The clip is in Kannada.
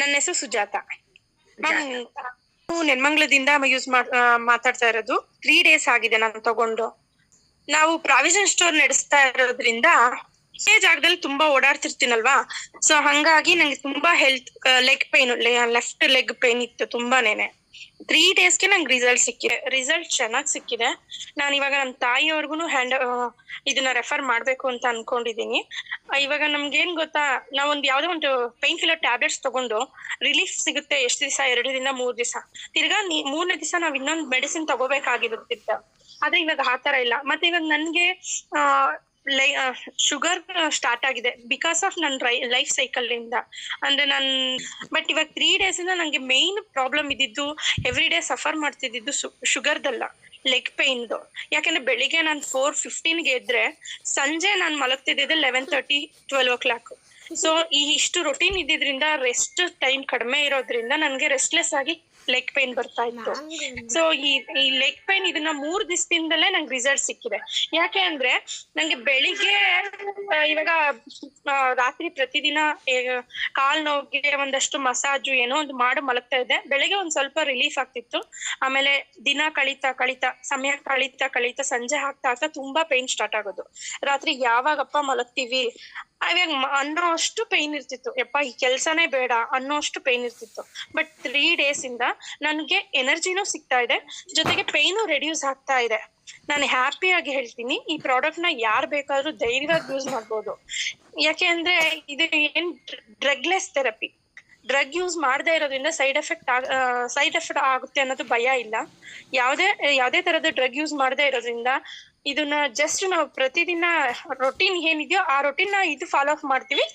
ನನ್ನ ಹೆಸರು ಸುಜಾತ. ನಾನು ನೆನ್ಮಂಗ್ಲದಿಂದ ಯೂಸ್ ಮಾತಾಡ್ತಾ ಇರೋದು. ತ್ರೀ ಡೇಸ್ ಆಗಿದೆ ನಾನು ತಗೊಂಡು. ನಾವು ಪ್ರಾವಿಷನ್ ಸ್ಟೋರ್ ನಡೆಸ್ತಾ ಇರೋದ್ರಿಂದ ಇದೇ ಜಾಗದಲ್ಲಿ ತುಂಬಾ ಓಡಾಡ್ತಿರ್ತೀನಲ್ವಾ? ಸೊ ಹಂಗಾಗಿ ನಂಗೆ ತುಂಬಾ health leg pain left leg pain ಇತ್ತು ತುಂಬಾನೇನೆ. ತ್ರೀ ಡೇಸ್ಗೆ ನಂಗೆ ರಿಸಲ್ಟ್ ಸಿಕ್ಕಿದೆ. ರಿಸಲ್ಟ್ ಚೆನ್ನಾಗಿ ಸಿಕ್ಕಿದೆ. ನಾನು ಇವಾಗ ನಮ್ಮ ತಾಯಿಯವ್ರಿಗೂ ಹ್ಯಾಂಡ್ ಇದನ್ನ ರೆಫರ್ ಮಾಡ್ಬೇಕು ಅಂತ ಅನ್ಕೊಂಡಿದೀನಿ. ಇವಾಗ ನಮ್ಗೆ ಏನ್ ಗೊತ್ತಾ, ನಾವೊಂದು ಯಾವ್ದೋ ಒಂದು ಪೈನ್ ಕಿಲ್ಲರ್ ಟ್ಯಾಬ್ಲೆಟ್ಸ್ ತಗೊಂಡು ರಿಲೀಫ್ ಸಿಗುತ್ತೆ ಎಷ್ಟು ದಿವಸ? ಎರಡು ದಿನ, ಮೂರ್ ದಿವಸ. ತಿರ್ಗಾ ಮೂರನೇ ದಿವಸ ನಾವ್ ಇನ್ನೊಂದು ಮೆಡಿಸಿನ್ ತಗೋಬೇಕಾಗಿರುತ್ತಿತ್ತ ಆದ್ರೆ ಇವಾಗ ಆ ತರ ಇಲ್ಲ. ಮತ್ತೆ ಇವಾಗ ನನ್ಗೆ ಲೈ ಶುಗರ್ ಸ್ಟಾರ್ಟ್ ಆಗಿದೆ ಬಿಕಾಸ್ ಆಫ್ ನನ್ನ ಲೈಫ್ ಸೈಕಲ್ ಇಂದ. ಅಂದ್ರೆ ನನ್ ಬಟ್ ಇವಾಗ ತ್ರೀ ಡೇಸ್ ಇಂದ ನಂಗೆ ಮೇನ್ ಪ್ರಾಬ್ಲಮ್ ಇದ್ದಿದ್ದು ಎವ್ರಿ ಡೇ ಸಫರ್ ಮಾಡ್ತಿದ್ದು ಶುಗರ್ದಲ್ಲ ಲೆಗ್ ಪೈನ್ದು ಯಾಕಂದ್ರೆ ಬೆಳಿಗ್ಗೆ ನಾನು ಫೋರ್ ಫಿಫ್ಟೀನ್ಗೆ ಎದ್ರೆ ಸಂಜೆ ನಾನು ಮಲಗ್ತಿದ್ದಿದ್ದು eleven thirty twelve o'clock so ಈ ಇಷ್ಟು ರೊಟೀನ್ ಇದ್ದಿದ್ರಿಂದ ರೆಸ್ಟ್ ಟೈಮ್ ಕಡಿಮೆ ಇರೋದ್ರಿಂದ ನನಗೆ ರೆಸ್ಟ್ಲೆಸ್ ಆಗಿ ಲೆಗ್ ಪೇನ್ ಬರ್ತಾ ಇತ್ತು. ಸೊ ಈ ಲೆಗ್ ಪೇನ್ ಇದನ್ನ ಮೂರ್ ದಿವಸದಿಂದಲೇ ನಂಗೆ ರಿಸಲ್ಟ್ ಸಿಕ್ಕಿದೆ. ಯಾಕೆ ಅಂದ್ರೆ ನಂಗೆ ಬೆಳಿಗ್ಗೆ ಇವಾಗ ರಾತ್ರಿ ಪ್ರತಿದಿನ ಕಾಲ್ ನೋವಿಗೆ ಒಂದಷ್ಟು ಮಸಾಜು ಏನೋ ಒಂದು ಮಾಡು ಮಲಗ್ತಾ ಇದ್ದೆ. ಬೆಳಿಗ್ಗೆ ಒಂದ್ ಸ್ವಲ್ಪ ರಿಲೀಫ್ ಆಗ್ತಿತ್ತು. ಆಮೇಲೆ ದಿನ ಕಳೀತಾ ಕಳೀತಾ, ಸಮಯ ಕಳೀತಾ ಕಳೀತಾ, ಸಂಜೆ ಆಗ್ತಾ ಆಗ್ತಾ ತುಂಬಾ ಪೈನ್ ಸ್ಟಾರ್ಟ್ ಆಗೋದು. ರಾತ್ರಿ ಯಾವಾಗಪ್ಪ ಮಲಗ್ತೀವಿ? ಇವಾಗ ಅನ್ನೋ ಅಷ್ಟು ಪೈನ್ ಇರ್ತಿತ್ತು. ಯಪ್ಪ, ಈ ಕೆಲ್ಸನೇ ಬೇಡ ಅನ್ನೋ ಅಷ್ಟು ಪೈನ್ ಇರ್ತಿತ್ತು. ಬಟ್ ತ್ರೀ ಡೇಸ್ ಇಂದ ನನ್ಗೆ ಎನರ್ಜಿನೂ ಸಿಗ್ತಾ ಇದೆ, ಜೊತೆಗೆ ಪೈನು ರೆಡ್ಯೂಸ್ ಆಗ್ತಾ ಇದೆ. ನಾನು ಆಗಿ ಹೇಳ್ತೀನಿ, ಈ ಪ್ರಾಡಕ್ಟ್ನ ಯಾರ್ ಬೇಕಾದ್ರೂ ಧೈರ್ಯವಾಗಿ ಯೂಸ್ ಮಾಡ್ಬೋದು. ಯಾಕೆ ಅಂದ್ರೆ ಇದು ಏನ್ ಡ್ರಗ್ಲೆಸ್ ಥೆರಪಿ ಡ್ರಗ್ ಯೂಸ್ ಮಾಡದೇ ಇರೋದ್ರಿಂದ ಸೈಡ್ ಎಫೆಕ್ಟ್ ಸೈಡ್ ಎಫೆಕ್ಟ್ ಆಗುತ್ತೆ ಅನ್ನೋದು ಭಯ ಇಲ್ಲ. ಯಾವುದೇ ಯಾವುದೇ ತರದ ಡ್ರಗ್ ಯೂಸ್ ಮಾಡದೇ ಇರೋದ್ರಿಂದ ಇದನ್ನ ಜಸ್ಟ್ ನಾವು ಪ್ರತಿದಿನ ರೊಟೀನ್ ಏನಿದೆಯೋ ಆ ರೊಟೀನ್ನ ಇದು ಫಾಲೋ ಅಪ್ ಮಾಡ್ತೀವಿ.